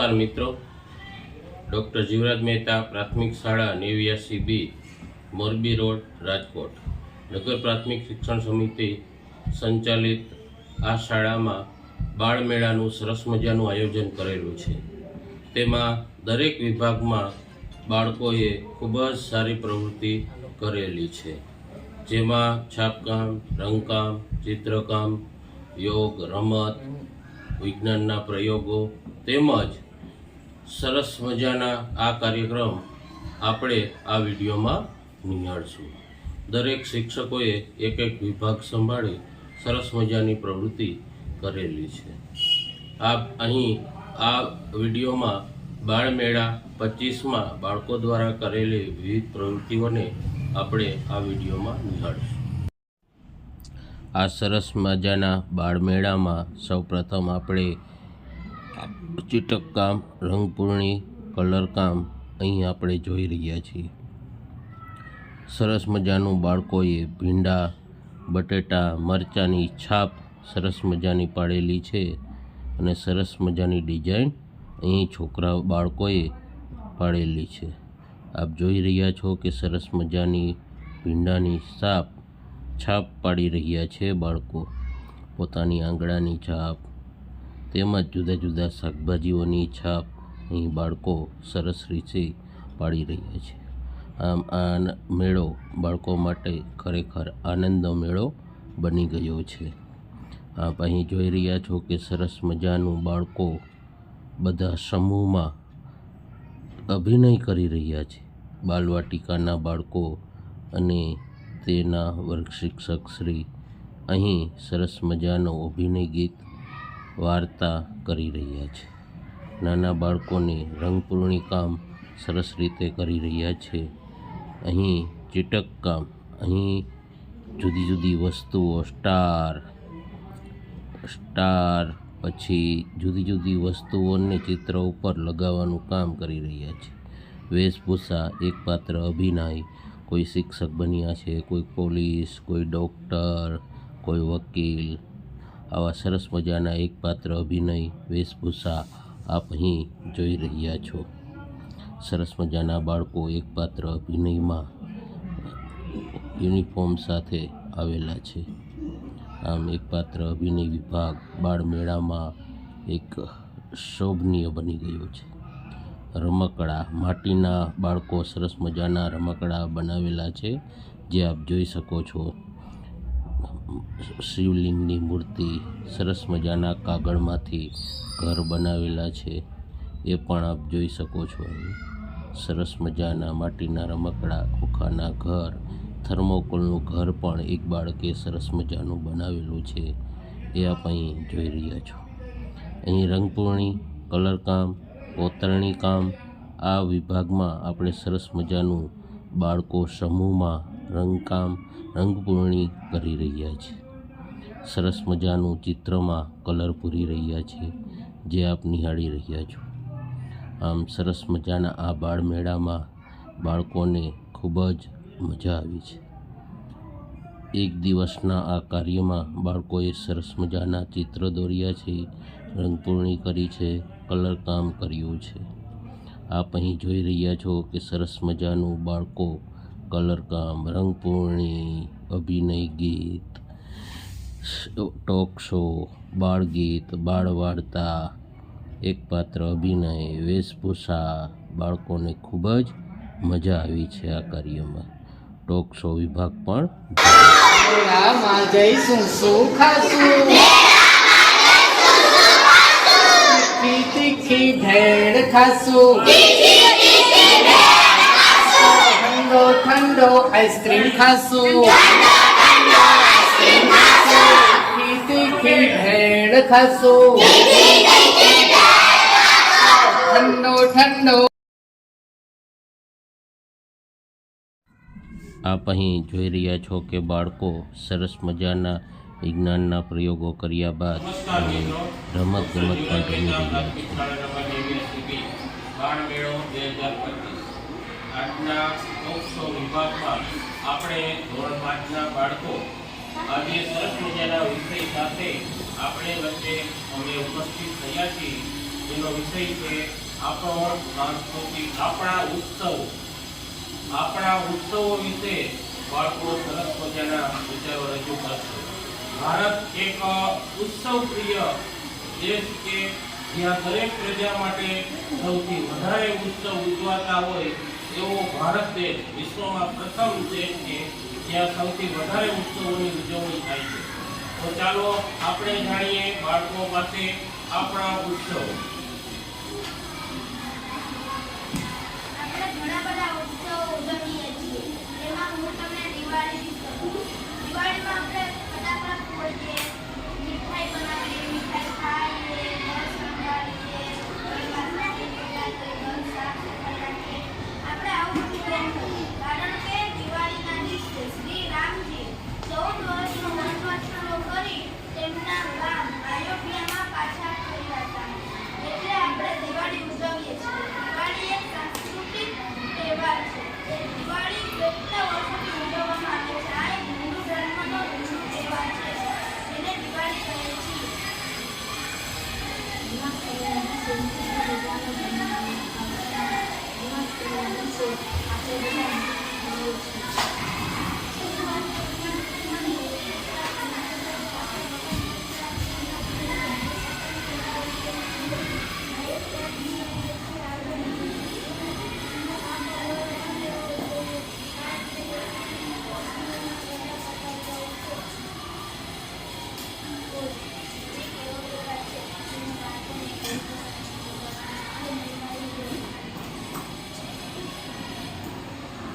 નમસ્કાર મિત્રો. ડૉક્ટર જીવરાજ મહેતા, પ્રાથમિક શાળા, નેવ્યાસી બી, મોરબી રોડ, રાજકોટ. નગર પ્રાથમિક શિક્ષણ સમિતિ સંચાલિત આ શાળામાં બાળમેળાનું સરસ મજાનું આયોજન કરેલું છે. તેમાં દરેક વિભાગમાં બાળકોએ ખૂબ જ સારી પ્રવૃત્તિ કરેલી છે. જેમાં છાપકામ, રંગકામ, ચિત્રકામ, યોગ, રમત, વિજ્ઞાનના પ્રયોગો તેમજ સરસ મજાના આ કાર્યક્રમ આપણે આ વિડીયોમાં નિહાળશું. દરેક શિક્ષકોએ એક એક વિભાગ સંભાળી સરસ મજાની પ્રવૃત્તિ કરેલી છે. આપ અહીં આ વિડીયોમાં બાળમેળા પચીસમાં બાળકો દ્વારા કરેલી વિવિધ પ્રવૃત્તિઓને આપણે આ વિડીયોમાં નિહાળીશું. આ સરસ મજાના બાળમેળામાં સૌપ્રથમ આપણે ચીટકકામ રંગપૂર્ણી, કલરકામ અહીં આપણે જોઈ રહ્યા છીએ. સરસ મજાનું બાળકોએ ભીંડા, બટેટા, મરચાંની છાપ સરસ મજાની પાડેલી છે અને સરસ મજાની ડિઝાઇન અહીં છોકરા બાળકોએ પાડેલી છે. આપ જોઈ રહ્યા છો કે સરસ મજાની ભીંડાની છાપ છાપ પાડી રહ્યા છે બાળકો. પોતાની આંગળાની છાપ તેમજ જુદા જુદા શાકભાજીઓની છાપ અહીં બાળકો સરસ રીતે પાડી રહ્યા છે. આમ આ મેળો બાળકો માટે ખરેખર આનંદનો મેળો બની ગયો છે. આપ અહીં જોઈ રહ્યા છો કે સરસ મજાનું બાળકો બધા સમૂહમાં અભિનય કરી રહ્યા છે. બાલવાટિકાના બાળકો અને તેના વર્ગ શિક્ષક શ્રી અહીં સરસ મજાનો અભિનય ગીત વાર્તા કરી રહ્યા છે. નાના બાળકોને રંગપૂર્ણી કામ સરસ રીતે કરી રહ્યા છે. અહીં ચીટક કામ, અહીં જુદી જુદી વસ્તુઓ, સ્ટાર સ્ટાર પછી જુદી જુદી વસ્તુઓને ચિત્ર ઉપર લગાવવાનું કામ કરી રહ્યા છે. વેશભૂષા, એક પાત્ર અભિનય, કોઈ શિક્ષક બન્યા છે, કોઈ પોલીસ, કોઈ ડૉક્ટર, કોઈ વકીલ આવા સરસ મજાના એક પાત્ર અભિનય વેશભૂષા આપ અહીં જોઈ રહ્યા છો. સરસ મજાના બાળકો એક પાત્ર અભિનયમાં યુનિફોર્મ સાથે આવેલા છે. આમ એક પાત્ર અભિનય વિભાગ બાળમેળામાં એક શોભનીય બની ગયો છે. રમકડા, માટીના બાળકો સરસ મજાના રમકડા બનાવેલા છે, જે આપ જોઈ શકો છો. શિવલિંગની મૂર્તિ સરસ મજાના કાગળમાંથી ઘર બનાવેલા છે, એ પણ આપ જોઈ શકો છો. સરસ મજાના માટીના રમકડા, ખોખાના ઘર, થર્મોકોલનું ઘર પણ એક બાળકે સરસ મજાનું બનાવેલું છે, એ આપ અહીં જોઈ રહ્યા છો. અહીં રંગપૂર્ણી, કલરકામ, કોતરણી કામ, આ વિભાગમાં આપણે સરસ મજાનું બાળકો સમૂહમાં રંગકામ રંગપૂર્ણી કરી રહ્યા છે. સરસ મજાનું ચિત્રમાં કલર પૂરી રહ્યા છે જે આપ નિહાળી રહ્યા છો. આમ સરસ મજાના આ બાળ મેળામાં બાળકોને ખૂબ જ મજા આવી છે. એક દિવસના આ કાર્યમાં બાળકોએ સરસ મજાના ચિત્ર દોર્યા છે, રંગપૂર્ણી કરી છે, કલર કામ કર્યું છે. આપ અહીં જોઈ રહ્યા છો કે સરસ મજાનું બાળકો કલર કામ, રંગપૂર્ણી, અભિનય ગીત ટોક શો, બાળગીત બાળ વાર્તા એક પાત્ર અભિનય, વેશભૂષા, બાળકોને ખૂબ જ મજા આવી છે આ કાર્યમાં. ટોક શો વિભાગ પણ જઈશું ઠંડો ઠંડો આઈસ્ક્રીમ ખાશું તીખી તીખી ભેળ ખાશું ઠંડો ઠંડો આપ અહીં જોઈ રહ્યા છો કે બાળકો સરસ મજાના વિજ્ઞાનના પ્રયોગો કર્યા બાદ અને રમત ગમત પણ રમી રહ્યા છે. બાળમેળો બે હજાર પચીસ. આજના ટોકશો વિભાગમાં આપણે ધોરણ પાંચના બાળકો આજે સરસ મજાના વિષય સાથે આપણે વચ્ચે અમે ઉપસ્થિત થયા છીએ. જેનો વિષય છે આપણો સાંસ્કૃતિક આપણા ઉત્સવ. આપણા ઉત્સવો વિશે બાળકો સરસ મજાના વિચારો રજૂ કરશે. ભારત એક ઉત્સવ પ્રિય દેશ કે જ્યાં દરેક પ્રજા માટે સૌથી વધારે ઉત્સવ ઉજવાતા હોય એવો ભારત દેશ વિશ્વમાં પ્રથમ દેશ છે જ્યાં સૌથી વધારે ઉત્સવોની ઉજવણી થાય છે. તો ચાલો આપણે જાણીએ બાળકો પાસે આપણા ઉત્સવ. દિવાળીમાં Thank you.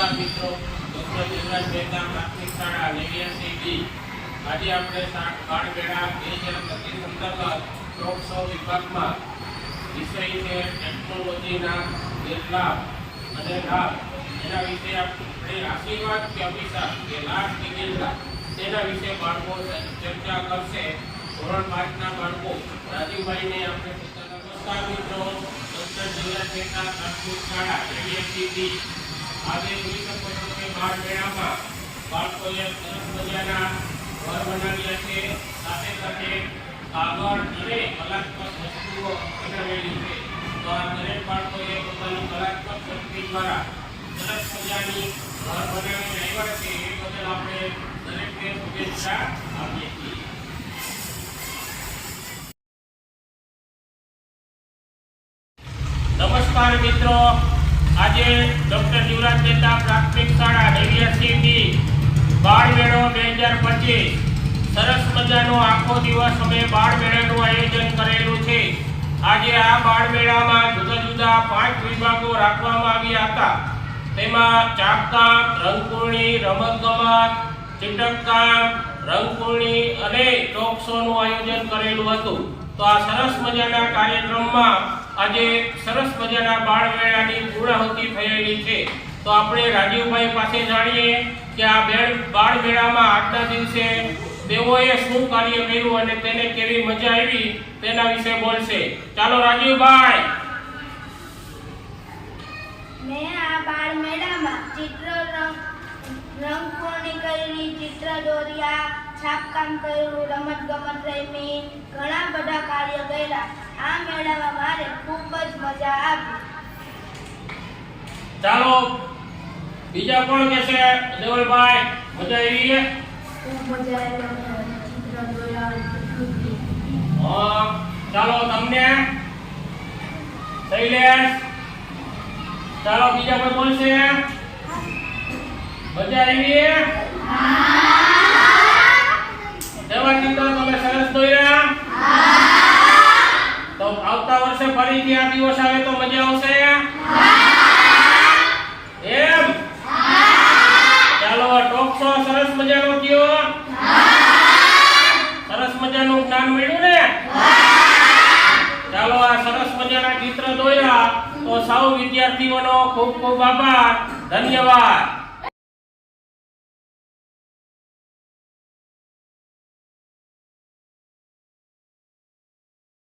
નમસ્કાર મિત્રો. ડોક્ટર દેવરાજ મહેતા પ્રાથમિક શાળા, નેવ્યાસી બી આજે આપણે સા- બાળમેળા બે હજાર પચીસ અંતર્ગત ટોપ સો વિભાગમાં વિષય છે ટેકનોલોજીના ગેરલાભ અને લાભ. એના વિશે આપણે આશીર્વાદ કે અભિશાપ કે લાભ કે ગેરલાભ તેના વિશે બાળકો ચર્ચા કરશે. ધોરણ પાંચના બાળકો રાજુભાઈને આપણે પોતાના નમસ્કાર મિત્રો. ડોક્ટર દેવરાજ મહેતા પ્રાથમિક શાળા, નેવ્યાસી બી આજે જોઈ શકો છો કે બાળ મેળામાં બાળકોએ સરસ મજાના ઘર બનાવ્યા છે. સાથે સાથે કાગળ અને કલાત્મક વસ્તુઓ બનાવેલી છે. તો આ દરેક બાળકોએ પોતાની કલાત્મક શક્તિ દ્વારા સરસ મજાની ઘર બનાવીને આવ્યા છે. એ બદલ આપણે દરેકને શુભેચ્છા આપીએ છીએ. નમસ્કાર મિત્રો. આજે ડોક્ટર જીવરાજ મહેતા પ્રાથમિક શાળા નેવ્યાસી બી બાળ મેળો બે હજાર પચીસ. સરસ મજાનો આખો દિવસ અમે બાળ મેળાનું આયોજન કરેલું છે. આજે આ બાળ મેળામાં જુદા જુદા પાંચ વિભાગો રાખવામાં આવ્યા હતા. તેમાં ચાપકામ રંગપૂર્ણી રમતગમત, ચીટકકામ રંગપૂર્ણી અને ટોક શોનું આયોજન કરેલું હતું. તો આ સરસ મજાના કાર્યક્રમમાં આજે સરસ મજાના બાળ મેળાની પૂર્ણાહુતિ થયેલી છે. તો આપણે રાજીવભાઈ પાસે જાણીએ કે આ બેળ બાળ મેળામાં આજના દિવસે તેઓએ શું કાર્ય કર્યું અને તેને કેવી મજા આવી તેના વિશે બોલશે. ચાલો રાજીવભાઈ. મેં આ બાળમેળામાં ચિત્ર રંગ રંગપૂર્ણી કરી ચિત્ર દોર્યા, છાપકામ કર્યું રમત ગમત રમી, ઘણા બધા કાર્ય કર્યા. આ મેળામાં મારે મજા આવી. ચાલો બીજા કોણ દેવલભાઈ મજા આવી છે? ખૂબ મજા આવી ચિત્ર દોર્યા ચાલો તમને? શૈલેષ? ચાલો બીજા કોઈ બોલશે? મજા આવી? દેવા તો ફરીથી આ દિવસ આવે તો મજા આવશે? એમ? ચાલો ટોપ શો સરસ મજાનો થયો. સરસ મજાનું જ્ઞાન મળ્યું ને? ચાલો, આ સરસ મજાના ચિત્ર દોર્યા તો સૌ વિદ્યાર્થીઓનો ખૂબ ખૂબ આભાર. ધન્યવાદ.